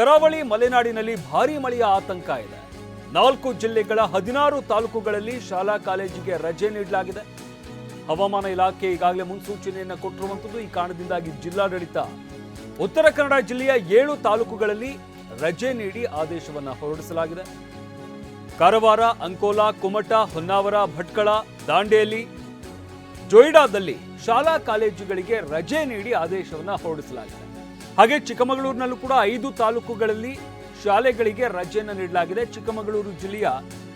ಕರಾವಳಿ ಮಲೆನಾಡಿನಲ್ಲಿ ಭಾರೀ ಮಳೆಯ ಆತಂಕ ಇದೆ. ನಾಲ್ಕು ಜಿಲ್ಲೆಗಳ ಹದಿನಾರು ತಾಲೂಕುಗಳಲ್ಲಿ ಶಾಲಾ ಕಾಲೇಜಿಗೆ ರಜೆ ನೀಡಲಾಗಿದೆ. ಹವಾಮಾನ ಇಲಾಖೆ ಈಗಾಗಲೇ ಮುನ್ಸೂಚನೆಯನ್ನು ಕೊಟ್ಟಿರುವಂಥದ್ದು ಈ ಕಾರಣದಿಂದಾಗಿ ಜಿಲ್ಲಾಡಳಿತ ಉತ್ತರ ಕನ್ನಡ ಜಿಲ್ಲೆಯ ಏಳು ತಾಲೂಕುಗಳಲ್ಲಿ ರಜೆ ನೀಡಿ ಆದೇಶವನ್ನು ಹೊರಡಿಸಲಾಗಿದೆ. ಕಾರವಾರ, ಅಂಕೋಲಾ, ಕುಮಟಾ, ಹೊನ್ನಾವರ, ಭಟ್ಕಳ, ದಾಂಡೇಲಿ, ಜೊಯ್ಡಾದಲ್ಲಿ ಶಾಲಾ ಕಾಲೇಜುಗಳಿಗೆ ರಜೆ ನೀಡಿ ಆದೇಶವನ್ನು ಹೊರಡಿಸಲಾಗಿದೆ. ಹಾಗೆ ಚಿಕ್ಕಮಗಳೂರಿನಲ್ಲೂ ಕೂಡ ಐದು ತಾಲೂಕುಗಳಲ್ಲಿ ಶಾಲೆಗಳಿಗೆ ರಜೆಯನ್ನು ನೀಡಲಾಗಿದೆ. ಚಿಕ್ಕಮಗಳೂರು ಜಿಲ್ಲೆಯ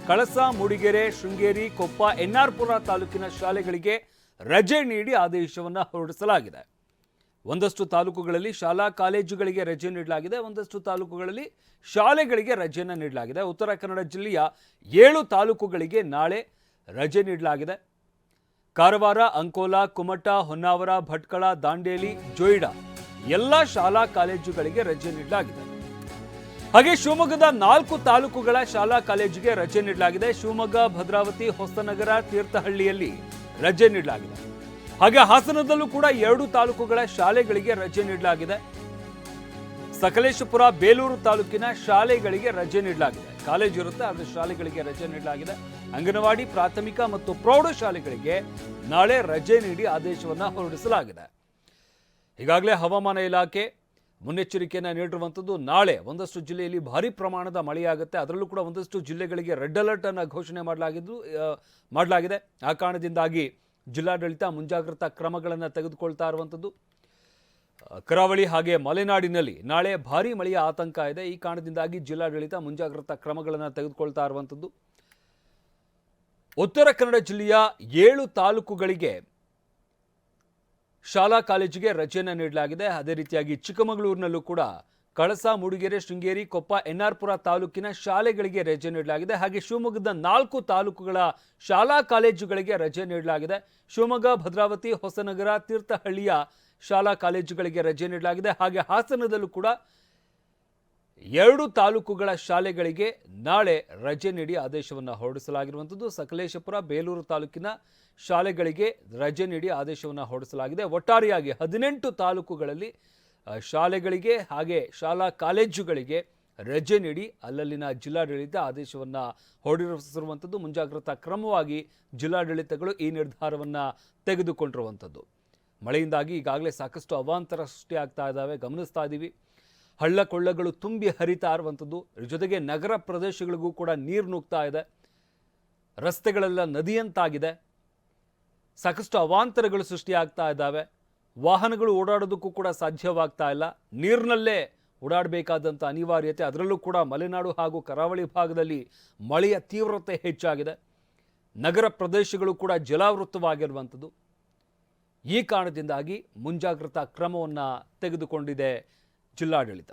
ಕಳಸ, ಮೂಡಿಗೆರೆ, ಶೃಂಗೇರಿ, ಕೊಪ್ಪ, ಎನ್ಆರ್ಪುರ ತಾಲೂಕಿನ ಶಾಲೆಗಳಿಗೆ ರಜೆ ನೀಡಿ ಆದೇಶವನ್ನು ಹೊರಡಿಸಲಾಗಿದೆ. ಒಂದಷ್ಟು ತಾಲೂಕುಗಳಲ್ಲಿ ಶಾಲಾ ಕಾಲೇಜುಗಳಿಗೆ ರಜೆ ನೀಡಲಾಗಿದೆ. ಒಂದಷ್ಟು ತಾಲೂಕುಗಳಲ್ಲಿ ಶಾಲೆಗಳಿಗೆ ರಜೆಯನ್ನು ನೀಡಲಾಗಿದೆ. ಉತ್ತರ ಕನ್ನಡ ಜಿಲ್ಲೆಯ ಏಳು ತಾಲೂಕುಗಳಿಗೆ ನಾಳೆ ರಜೆ ನೀಡಲಾಗಿದೆ. ಕಾರವಾರ, ಅಂಕೋಲಾ ಕುಮಟ ಹೊನ್ನಾವರ, ಭಟ್ಕಳ, ದಾಂಡೇಲಿ, ಜೊಯ್ಡಾ ಎಲ್ಲ ಶಾಲಾ ಕಾಲೇಜುಗಳಿಗೆ ರಜೆ ನೀಡಲಾಗಿದೆ. ಹಾಗೆ ಶಿವಮೊಗ್ಗದ ನಾಲ್ಕು ತಾಲೂಕುಗಳ ಶಾಲಾ ಕಾಲೇಜಿಗೆ ರಜೆ ನೀಡಲಾಗಿದೆ. ಶಿವಮೊಗ್ಗ, ಭದ್ರಾವತಿ, ಹೊಸನಗರ, ತೀರ್ಥಹಳ್ಳಿಯಲ್ಲಿ ರಜೆ ನೀಡಲಾಗಿದೆ. ಹಾಗೆ ಹಾಸನದಲ್ಲೂ ಕೂಡ ಎರಡು ತಾಲೂಕುಗಳ ಶಾಲೆಗಳಿಗೆ ರಜೆ ನೀಡಲಾಗಿದೆ. ಸಕಲೇಶಪುರ, ಬೇಲೂರು ತಾಲೂಕಿನ ಶಾಲೆಗಳಿಗೆ ರಜೆ ನೀಡಲಾಗಿದೆ. ಕಾಲೇಜು ಇರುತ್ತೆ, ಆದರೆ ಶಾಲೆಗಳಿಗೆ ರಜೆ ನೀಡಲಾಗಿದೆ. ಅಂಗನವಾಡಿ, ಪ್ರಾಥಮಿಕ ಮತ್ತು ಪ್ರೌಢಶಾಲೆಗಳಿಗೆ ನಾಳೆ ರಜೆ ನೀಡಿ ಆದೇಶವನ್ನು ಹೊರಡಿಸಲಾಗಿದೆ. ಈಗಾಗಲೇ ಹವಾಮಾನ ಇಲಾಖೆ ಮುನ್ನೆಚ್ಚರಿಕೆಯನ್ನು ನೀಡಿರುವಂಥದ್ದು ನಾಳೆ ಒಂದಷ್ಟು ಜಿಲ್ಲೆಯಲ್ಲಿ ಭಾರಿ ಪ್ರಮಾಣದ ಮಳೆಯಾಗುತ್ತೆ. ಅದರಲ್ಲೂ ಕೂಡ ಒಂದಷ್ಟು ಜಿಲ್ಲೆಗಳಿಗೆ ರೆಡ್ ಅಲರ್ಟ್ ಅನ್ನು ಘೋಷಣೆ ಮಾಡಲಾಗಿದ್ದು ಮಾಡಲಾಗಿದೆ. ಆ ಕಾರಣದಿಂದಾಗಿ ಜಿಲ್ಲಾಡಳಿತ ಮುಂಜಾಗ್ರತಾ ಕ್ರಮಗಳನ್ನು ತೆಗೆದುಕೊಳ್ತಾ ಇರುವಂಥದ್ದು ಕರಾವಳಿ ಹಾಗೆ ಮಲೆನಾಡಿನಲ್ಲಿ ನಾಳೆ ಭಾರಿ ಮಳೆಯ ಆತಂಕ ಇದೆ. ಈ ಕಾರಣದಿಂದಾಗಿ ಜಿಲ್ಲಾಡಳಿತ ಮುಂಜಾಗ್ರತಾ ಕ್ರಮಗಳನ್ನು ತೆಗೆದುಕೊಳ್ತಾ ಇರುವಂಥದ್ದು ಉತ್ತರ ಕನ್ನಡ ಜಿಲ್ಲೆಯ ಏಳು ತಾಲೂಕುಗಳಿಗೆ ಶಾಲಾ ಕಾಲೇಜಿಗೆ ರಜೆಯನ್ನು ನೀಡಲಾಗಿದೆ. ಅದೇ ರೀತಿಯಾಗಿ ಚಿಕ್ಕಮಗಳೂರಿನಲ್ಲೂ ಕೂಡ ಕಳಸ, ಮೂಡಿಗೆರೆ, ಶೃಂಗೇರಿ, ಕೊಪ್ಪ, ಎನ್ಆರ್ಪುರ ತಾಲೂಕಿನ ಶಾಲೆಗಳಿಗೆ ರಜೆ ನೀಡಲಾಗಿದೆ. ಹಾಗೆ ಶಿವಮೊಗ್ಗದ ನಾಲ್ಕು ತಾಲೂಕುಗಳ ಶಾಲಾ ಕಾಲೇಜುಗಳಿಗೆ ರಜೆ ನೀಡಲಾಗಿದೆ. ಶಿವಮೊಗ್ಗ, ಭದ್ರಾವತಿ, ಹೊಸನಗರ, ತೀರ್ಥಹಳ್ಳಿಯ ಶಾಲಾ ಕಾಲೇಜುಗಳಿಗೆ ರಜೆ ನೀಡಲಾಗಿದೆ. ಹಾಗೆ ಹಾಸನದಲ್ಲೂ ಕೂಡ ಎರಡು ತಾಲೂಕುಗಳ ಶಾಲೆಗಳಿಗೆ ನಾಳೆ ರಜೆ ನೀಡಿ ಆದೇಶವನ್ನು ಹೊರಡಿಸಲಾಗಿರುವಂಥದ್ದು. ಸಕಲೇಶಪುರ, ಬೇಲೂರು ತಾಲೂಕಿನ ಶಾಲೆಗಳಿಗೆ ರಜೆ ನೀಡಿ ಆದೇಶವನ್ನು ಹೊರಡಿಸಲಾಗಿದೆ. ಒಟ್ಟಾರೆಯಾಗಿ ಹದಿನೆಂಟು ತಾಲೂಕುಗಳಲ್ಲಿ ಶಾಲೆಗಳಿಗೆ ಹಾಗೆ ಶಾಲಾ ಕಾಲೇಜುಗಳಿಗೆ ರಜೆ ನೀಡಿ ಅಲ್ಲಲ್ಲಿನ ಜಿಲ್ಲಾಡಳಿತ ಆದೇಶವನ್ನು ಹೊರಡಿಸಿರುವಂಥದ್ದು ಮುಂಜಾಗ್ರತಾ ಕ್ರಮವಾಗಿ ಜಿಲ್ಲಾಡಳಿತಗಳು ಈ ನಿರ್ಧಾರವನ್ನು ತೆಗೆದುಕೊಂಡಿರುವಂಥದ್ದು. ಮಳೆಯಿಂದಾಗಿ ಈಗಾಗಲೇ ಸಾಕಷ್ಟು ಅವಾಂತರ ಸೃಷ್ಟಿಯಾಗ್ತಾ ಇದ್ದಾವೆ ಗಮನಿಸ್ತಾ ಇದ್ದೀವಿ. ಹಳ್ಳ ಕೊಳ್ಳಗಳು ತುಂಬಿ ಹರಿತಾ ಇರುವಂಥದ್ದು. ಜೊತೆಗೆ ನಗರ ಪ್ರದೇಶಗಳಿಗೂ ಕೂಡ ನೀರು ನುಗ್ತಾ ಇದೆ. ರಸ್ತೆಗಳೆಲ್ಲ ನದಿಯಂತಾಗಿದೆ. ಸಾಕಷ್ಟು ಅವಾಂತರಗಳು ಸೃಷ್ಟಿಯಾಗ್ತಾ ಇದ್ದಾವೆ. ವಾಹನಗಳು ಓಡಾಡೋದಕ್ಕೂ ಕೂಡ ಸಾಧ್ಯವಾಗ್ತಾ ಇಲ್ಲ. ನೀರಿನಲ್ಲೇ ಓಡಾಡಬೇಕಾದಂಥ ಅನಿವಾರ್ಯತೆ, ಅದರಲ್ಲೂ ಕೂಡ ಮಲೆನಾಡು ಹಾಗೂ ಕರಾವಳಿ ಭಾಗದಲ್ಲಿ ಮಳೆಯ ತೀವ್ರತೆ ಹೆಚ್ಚಾಗಿದೆ. ನಗರ ಪ್ರದೇಶಗಳು ಕೂಡ ಜಲಾವೃತವಾಗಿರುವಂಥದ್ದು. ಈ ಕಾರಣದಿಂದಾಗಿ ಮುಂಜಾಗ್ರತಾ ಕ್ರಮವನ್ನು ತೆಗೆದುಕೊಂಡಿದೆ ಜಿಲ್ಲಾಡಳಿತ.